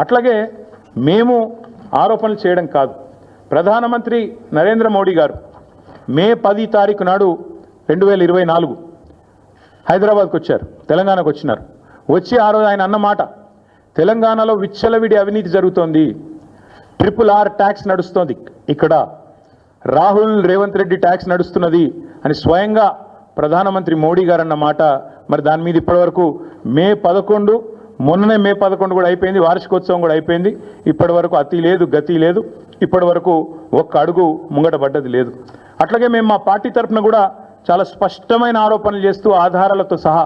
అట్లాగే మేము ఆరోపణలు చేయడం కాదు. ప్రధానమంత్రి నరేంద్ర మోడీ గారు మే పది తారీఖు నాడు రెండు వేల ఇరవై నాలుగు హైదరాబాద్కు వచ్చారు. తెలంగాణకు వచ్చినారు. వచ్చి ఆ రోజు ఆయన అన్నమాట తెలంగాణలో విచ్చలవిడి అవినీతి జరుగుతోంది. ట్రిపుల్ ఆర్ ట్యాక్స్ నడుస్తోంది. ఇక్కడ రాహుల్ రేవంత్ రెడ్డి ట్యాక్స్ నడుస్తున్నది అని స్వయంగా ప్రధానమంత్రి మోడీ గారు అన్న మాట మరి దాని మీద ఇప్పటివరకు మే పదకొండు మొన్ననే మే పదకొండు కూడా అయిపోయింది వార్షికోత్సవం కూడా అయిపోయింది. ఇప్పటి వరకు అతి లేదు గతి లేదు. ఇప్పటి వరకు ఒక్క అడుగు ముంగట పడ్డది లేదు. అట్లాగే మేము మా పార్టీ తరఫున కూడా చాలా స్పష్టమైన ఆరోపణలు చేస్తూ ఆధారాలతో సహా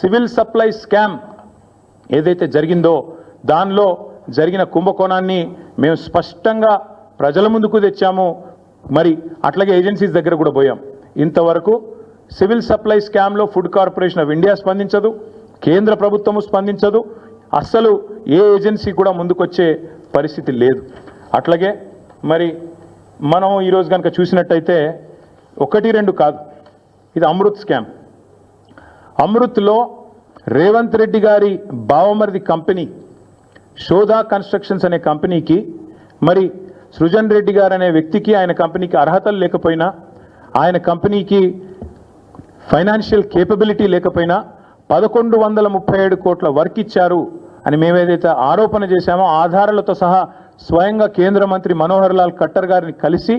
సివిల్ సప్లై స్కామ్ ఏదైతే జరిగిందో దానిలో జరిగిన కుంభకోణాన్ని మేము స్పష్టంగా ప్రజల ముందుకు తెచ్చాము. మరి అట్లాగే ఏజెన్సీస్ దగ్గర కూడా పోయాం. ఇంతవరకు సివిల్ సప్లై స్కామ్లో ఫుడ్ కార్పొరేషన్ ఆఫ్ ఇండియా స్పందించదు. కేంద్ర ప్రభుత్వము స్పందించదు. అస్సలు ఏ ఏజెన్సీ కూడా ముందుకొచ్చే పరిస్థితి లేదు. అట్లాగే మరి మనం ఈరోజు కనుక చూసినట్టయితే ఒకటి రెండు కాదు. ఇది అమృత్ స్కామ్. అమృత్లో రేవంత్ రెడ్డి గారి బావమరిది కంపెనీ శోధా కన్స్ట్రక్షన్స్ అనే కంపెనీకి మరి సృజన్ రెడ్డి గారు అనే వ్యక్తికి ఆయన కంపెనీకి అర్హతలు లేకపోయినా ఆయన కంపెనీకి ఫైనాన్షియల్ కేపబిలిటీ లేకపోయినా పదకొండు వందల ముప్పై ఏడు కోట్ల వర్క్ ఇచ్చారు అని మేమేదైతే ఆరోపణ చేశామో ఆధారాలతో సహా స్వయంగా కేంద్ర మంత్రి మనోహర్ లాల్ ఖట్టర్ గారిని కలిసి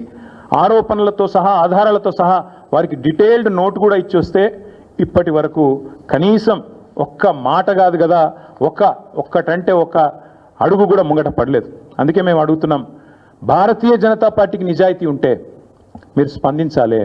ఆరోపణలతో సహా ఆధారాలతో సహా వారికి డీటెయిల్డ్ నోట్ కూడా ఇచ్చి వస్తే ఇప్పటి వరకు కనీసం ఒక్క మాట కాదు కదా ఒక్క ఒక్కటంటే ఒక్క అడుగు కూడా ముంగట పడలేదు. అందుకే మేము అడుగుతున్నాం భారతీయ జనతా పార్టీకి నిజాయితీ ఉంటే మీరు స్పందించాలి.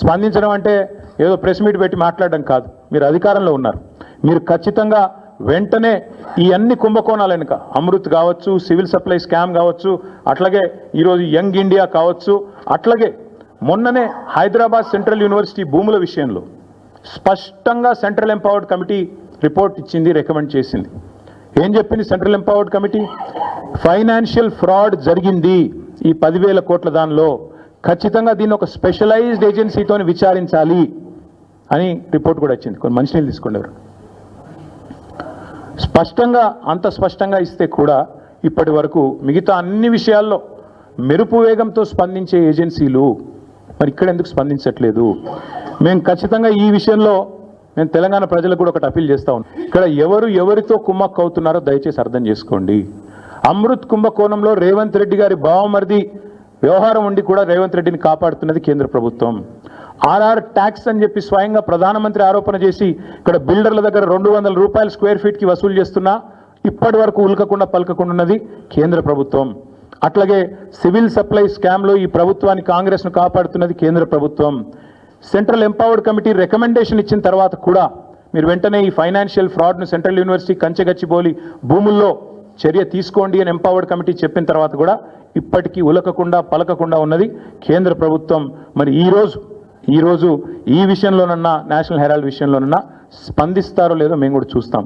స్పందించడం అంటే ఏదో ప్రెస్ మీట్ పెట్టి మాట్లాడడం కాదు. మీరు అధికారంలో ఉన్నారు. మీరు ఖచ్చితంగా వెంటనే ఈ అన్ని కుంభకోణాలు వెనుక అమృత్ కావచ్చు సివిల్ సప్లై స్కామ్ కావచ్చు అట్లాగే ఈరోజు యంగ్ ఇండియా కావచ్చు అట్లాగే మొన్ననే హైదరాబాద్ సెంట్రల్ యూనివర్సిటీ భూముల విషయంలో స్పష్టంగా సెంట్రల్ ఎంపవర్డ్ కమిటీ రిపోర్ట్ ఇచ్చింది రికమెండ్ చేసింది. ఏం చెప్పింది central empowered committee? Financial fraud జరిగింది ఈ పదివేల కోట్ల దానిలో. ఖచ్చితంగా దీన్ని ఒక స్పెషలైజ్డ్ ఏజెన్సీతో విచారించాలి. అని రిపోర్ట్ కూడా వచ్చింది. కొన్ని మంచినీళ్ళు తీసుకున్నారు. స్పష్టంగా అంత స్పష్టంగా ఇస్తే కూడా ఇప్పటి వరకు మిగతా అన్ని విషయాల్లో మెరుపు వేగంతో స్పందించే ఏజెన్సీలు మరి ఇక్కడ ఎందుకు స్పందించట్లేదు? మేము ఖచ్చితంగా ఈ విషయంలో మేము తెలంగాణ ప్రజలకు కూడా ఒకటి అప్పీల్ చేస్తా ఉన్నాం. ఇక్కడ ఎవరు ఎవరితో కుమ్మక్కు అవుతున్నారో దయచేసి అర్థం చేసుకోండి. అమృత్ కుంభకోణంలో రేవంత్ రెడ్డి గారి బావమరిది వ్యవహారం ఉండి కూడా రేవంత్ రెడ్డిని కాపాడుతున్నది కేంద్ర ప్రభుత్వం. ఆర్ఆర్ ట్యాక్స్ అని చెప్పి స్వయంగా ప్రధానమంత్రి ఆరోపణ చేసి ఇక్కడ బిల్డర్ల దగ్గర రెండు వందల రూపాయలు స్క్వేర్ ఫీట్కి వసూలు చేస్తున్నా ఇప్పటి వరకు ఉల్కకుండా పలకకుండా ఉన్నది కేంద్ర ప్రభుత్వం. అట్లాగే సివిల్ సప్లై స్కామ్లో ఈ ప్రభుత్వాన్ని కాంగ్రెస్ను కాపాడుతున్నది కేంద్ర ప్రభుత్వం. సెంట్రల్ ఎంపవర్డ్ కమిటీ రికమెండేషన్ ఇచ్చిన తర్వాత కూడా మీరు వెంటనే ఈ ఫైనాన్షియల్ ఫ్రాడ్ను సెంట్రల్ యూనివర్సిటీ కంచెగచ్చిబోలి భూముల్లో చర్య తీసుకోండి అని ఎంపవర్డ్ కమిటీ చెప్పిన తర్వాత కూడా ఇప్పటికీ ఉలకకుండా పలకకుండా ఉన్నది కేంద్ర ప్రభుత్వం. మరి ఈరోజు ఈరోజు ఈ ఈ విషయంలోనన్నా నేషనల్ హెరాల్డ్ విషయంలోనన్నా స్పందిస్తారో లేదో మేము కూడా చూస్తాం.